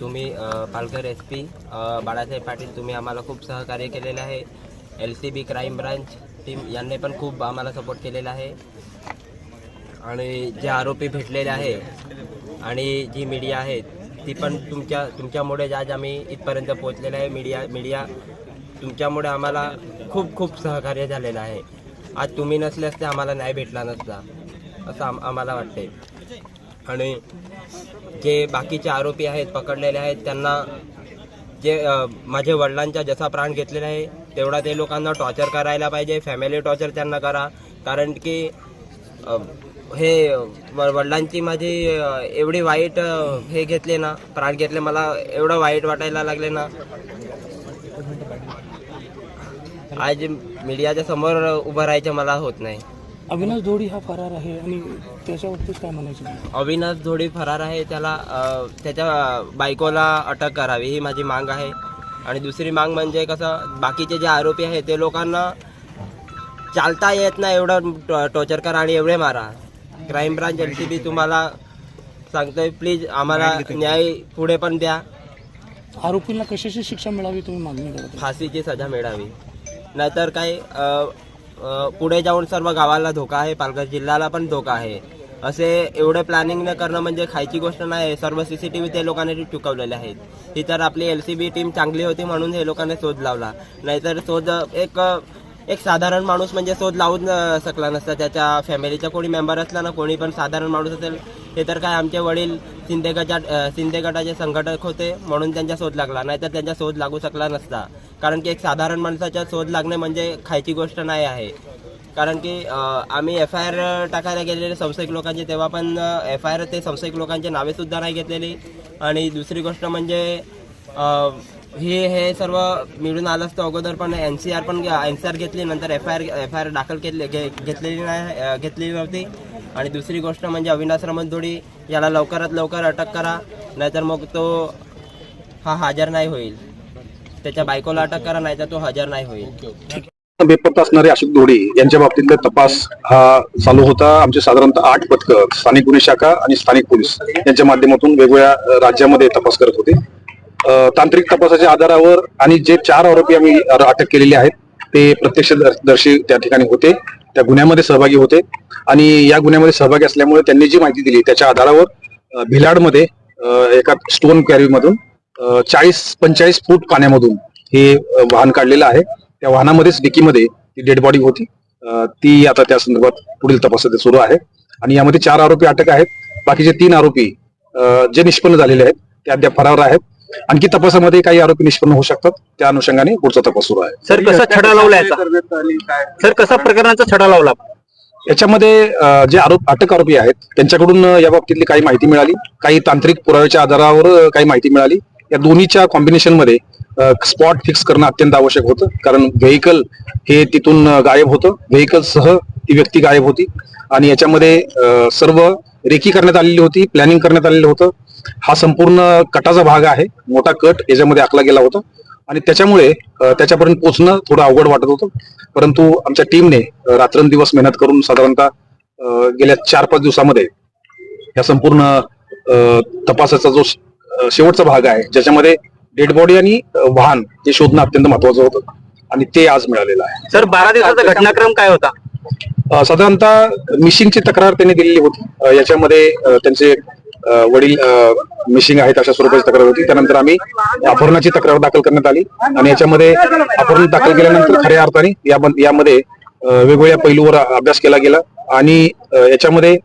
तुम्ही Palghar S P Balasaheb Patil तुम्ही आम्हाला खूप सहकार्य केलेलं आहे. L C B crime branch team यांनी पण खूप आम्हाला सपोर्ट केलेला आहे. आणि जे आरोपी भेटलेले आहे आणि जी मीडिया आहे ती पण तुमच्या तुमच्यामुळेच आज आम्ही इथपर्यंत पोहोचलेलं आहे. मीडिया मीडिया तुमच्यामुळे आम्हाला खूप खूप सहकार्य झालेलं आहे. आज तुम्ही नसले असते आम्हाला न्याय भेटला नसता असं आम आम्हाला वाटते आणि जे बाकीचे आरोपी आहेत पकडलेले आहेत त्यांना जे माझे वडिलांचा जसा प्राण घेतलेला आहे तेवढा ते लोकांना टॉर्चर करायला पाहिजे फॅमिली टॉर्चर त्यांना करा. कारण की हे व- वडिलांची माझी एवढी वाईट हे घेतले ना प्राण घेतले मला एवढं वाईट वाटायला लागले ना. आज मीडियाच्या समोर उभं राहायचं मला होत नाही. अविनाश धोडी हा फरार आहे आणि त्याच्या बाबतीत काय म्हणायचं? अविनाश धोडी फरार आहे त्याला अ, त्याच्या बायकोला अटक करावी ही माझी मांग आहे. आणि दुसरी मांग म्हणजे कसं बाकीचे जे आरोपी आहेत ते लोकांना चालता येत नाही एवढं टॉ- टॉर्चर करा आणि एवढे मारा. Crime branch L C B तुम्हाला सांगतोय प्लीज आम्हाला न्याय पुढे पण द्या. आरोपींना कशाची शिक्षा मिळावी तुम्ही मागणी करत? फाशीची सजा मिळावी. नाहीतर काय अ, पुढे जाऊन सर्व गावाला धोका आहे पालघर जिल्ह्याला पण धोका आहे. असे एवढे प्लॅनिंग न करणं म्हणजे खायची गोष्ट नाही सर्व सीसीटीव्ही ते लोकांनी चुकवलेले आहेत. ही तर आपली एल सी बी टीम चांगली होती म्हणून हे लोकांनी शोध लावला. नाहीतर शोध एक एक साधारण माणूस म्हणजे शोध लावून शकला नसता. त्याच्या फॅमिलीचा कोणी मेंबर असला ना कोणी पण साधारण माणूस असेल हे तर काय आमचे वडील शिंदे गटाच्या शिंदे गटाचे संघटक होते म्हणून त्यांचा शोध लागला. नाहीतर त्यांचा शोध लागू शकला नसता. कारण की एक साधारण माणसाचा शोध लागणे म्हणजे खायची गोष्ट नाही आहे. कारण की आम्ही एफ आय आर टाकायला गेलेले संशयिक लोकांचे तेव्हा पण एफ आय आर ते संशयिक लोकांचे नावेसुद्धा नाही घेतलेली. आणि दुसरी गोष्ट म्हणजे हे हे सर्व मिळून आलं असतं अगोदर पण एन सी आर पण एन सी आर घेतली नंतर F I R F I R दाखल घेतलेली नाही घेतलेली नव्हती. आणि दुसरी गोष्ट म्हणजे अविनाश रमणदोडी याला लवकरात लवकर अटक करा नाहीतर मग तो हा हजर नाही होईल. त्याच्या बायकोला अटक करा नाहीतर तो हजर नाही होईल. बेपत्ता असणारे अशोक धोडी यांच्या बाबतीतला तपास हा चालू होता. आमचे साधारणतः आठ पथकं स्थानिक गुन्हे शाखा आणि स्थानिक पोलीस यांच्या माध्यमातून वेगवेगळ्या राज्यामध्ये तपास करत होते. तांत्रिक तपासाच्या आधारावर आणि जे चार आरोपी आम्ही अटक केलेले आहेत ते प्रत्यक्षदर्शी त्या ठिकाणी होते त्या गुन्ह्यामध्ये सहभागी होते आणि या गुन्ह्यामध्ये सहभागी असल्यामुळे त्यांनी जी माहिती दिली त्याच्या आधारावर भिलाडमध्ये एका स्टोन कॅरीमधून चाळीस पंचेचाळीस फूट पाण्यामधून हे वाहन काढलेलं आहे. त्या वाहनामध्येच डिकीमध्ये ती डेड बॉडी होती. ती आता त्या संदर्भात पुढील तपास सुरू आहे आणि यामध्ये चार आरोपी अटक आहेत. बाकीचे तीन आरोपी जे निष्पन्न झालेले आहेत ते अद्याप फरार आहेत. आणखी तपासामध्ये काही आरोपी निष्पन्न होऊ शकतात. त्या अनुषंगाने पुढचा तपास सुरू आहे. सर कसा छडा लावला याचा सर कसा प्रकरणाचा छडा लावला? याच्यामध्ये जे आरोप अटक आरोपी आहेत त्यांच्याकडून या बाबतीतली काही माहिती मिळाली. काही तांत्रिक पुराव्याच्या आधारावर काही माहिती मिळाली. या दोन्हीच्या कॉम्बिनेशनमध्ये स्पॉट फिक्स करणं अत्यंत आवश्यक होतं. कारण व्हेकल हे तिथून गायब होतं. व्हेकल सह ती व्यक्ती गायब होती. आणि याच्यामध्ये सर्व रेकी करण्यात आलेली होती प्लॅनिंग करण्यात आलेलं होतं. हा संपूर्ण कटाचा भाग आहे मोठा कट याच्यामध्ये आखला गेला होता. आणि त्याच्यामुळे त्याच्यापर्यंत पोहोचणं थोडं अवघड वाटत होतं. परंतु आमच्या टीमने रात्रंदिवस मेहनत करून साधारणतः गेल्या चार पाच दिवसामध्ये या संपूर्ण तपासाचा जो शेवटचा भाग आहे ज्याच्यामध्ये डेड बॉडी आणि वाहन हे शोधणं अत्यंत महत्वाचं होतं. आणि ते आज मिळालेलं आहे. सर बारा दिवसाचा घटनाक्रम काय होता? साधारणतः मिशिंगची तक्रार त्यांनी दिलेली होती. याच्यामध्ये त्यांचे वडील मिशिंग आहेत अशा स्वरूपाची तक्रार होती. त्यानंतर आम्ही अपहरणाची तक्रार दाखल करण्यात आली आणि याच्यामध्ये अपहरण दाखल केल्यानंतर खऱ्या अर्थाने यामध्ये वेगवेगळ्या पैलूवर अभ्यास केला गेला आणि याच्यामध्ये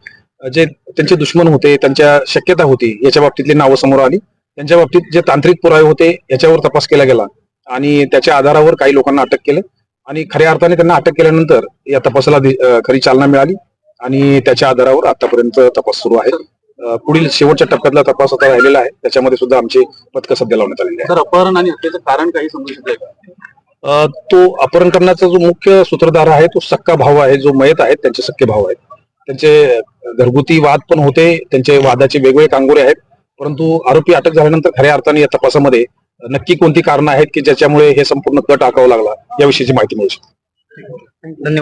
जे त्यांचे दुश्मन होते त्यांच्या शक्यता होती याच्या बाबतीतली नावं समोर आली. त्यांच्या बाबतीत जे तांत्रिक पुरावे होते याच्यावर तपास केला गेला आणि त्याच्या आधारावर काही लोकांना अटक केलं. आणि खऱ्या अर्थाने त्यांना अटक केल्यानंतर या तपासाला खरी चालना मिळाली आणि त्याच्या आधारावर आतापर्यंत तपास सुरू आहे. पुढील शेवटच्या टप्प्यातला तपास आता राहिलेला आहे. त्याच्यामध्ये सुद्धा आमची पथकं सध्या लावण्यात आलेली आहे अपहरण आणि हत्येचं कारण काही समजू अ, तो अपहरण करण्याचा जो मुख्य सूत्रधार आहे तो सक्का भाऊ आहे जो मयत आहेत त्यांचे सक्के भाऊ आहेत. त्यांचे घरगुती वाद पण होते त्यांचे वादाचे वेगवेगळे कांगोरे आहेत. परंतु आरोपी अटक झाल्यानंतर खऱ्या अर्थाने या तपासामध्ये नक्की कोणती कारणं आहेत की ज्याच्यामुळे हे संपूर्ण कट आकावं लागला याविषयीची माहिती मिळू शकते. धन्यवाद.